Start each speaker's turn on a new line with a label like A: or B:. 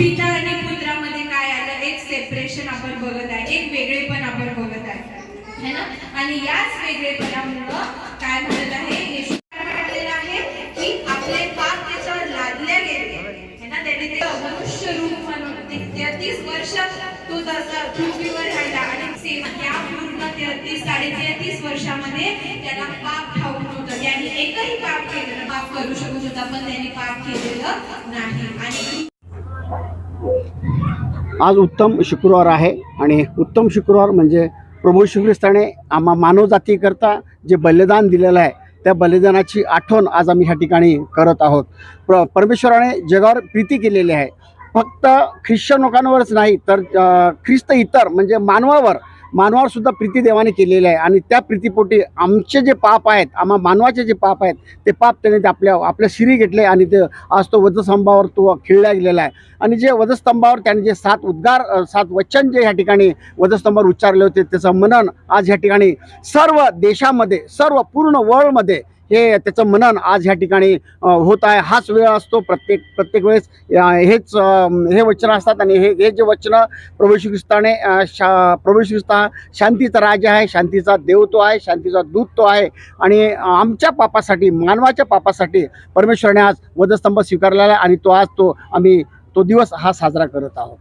A: पिता आणि पुत्रामध्ये काय आलं? एक सेपरेशन आपण बघत आहे एक वेगळेपण आपण बघत आहे. है ना? आणि याच वेगळेपणामुळं काय म्हणत आहे? येशू म्हटलेलं आहे की आपले पाप त्याच्यावर लादले गेले. है ना? त्याने ते मनुष्य रूप म्हणून तेहतीस वर्ष तो तसा पृथ्वीवर राहिला आणि सेवा त्या पूर्ण तेहतीस साडे तेहतीस वर्षामध्ये त्याला पाप ठाऊक नव्हतं. त्याने एकही पाप केलेलं पाप करू शकत होता पण त्याने पाप केलेलं नाही. आणि
B: आज उत्तम शुक्रवार आहे आणि उत्तम शुक्रवार म्हणजे प्रभू श्रीख्रिस्ताने आम्हा मानवजातीकरता जे बलिदान दिलेलं आहे त्या बलिदानाची आठवण आज आम्ही ह्या ठिकाणी करत आहोत. प्र परमेश्वराने जगावर प्रीती केलेली आहे. फक्त ख्रिश्चन लोकांवरच नाही तर ख्रिस्त इतर म्हणजे मानवावर मानवावर सुद्धा प्रीती देवाने केलेली आहे. आणि त्या प्रीतीपोटी आमचे जे पाप आहेत आम्हा मानवाचे जे पाप आहेत ते पाप त्याने ते आपल्या आपल्या शिरी घेतले आणि ते आज तो वधस्तंभावर तो खिळला गेलेला आहे. आणि जे वधस्तंभावर त्याने जे सात उद्गार सात वचन जे ह्या ठिकाणी वधस्तंभावर उच्चारले होते त्याचं मनन आज ह्या ठिकाणी सर्व देशामध्ये सर्व पूर्ण वर्ल्डमध्ये हे त्याचं मनन आज ह्या ठिकाणी होत आहे. हाच वेळ असतो प्रत्येक प्रत्येक वेळेस हेच हे वचनं असतात आणि हे हे जे वचनं प्रभू ख्रिस्ताने शा प्रभू ख्रिस्त हा शांतीचा राजा आहे शांतीचा देव तो आहे शांतीचा दूत तो आहे आणि आमच्या पापासाठी मानवाच्या पापासाठी परमेश्वराने आज वधस्तंभ स्वीकारलेला आहे आणि तो आज तो आम्ही तो दिवस हा साजरा करत आहोत.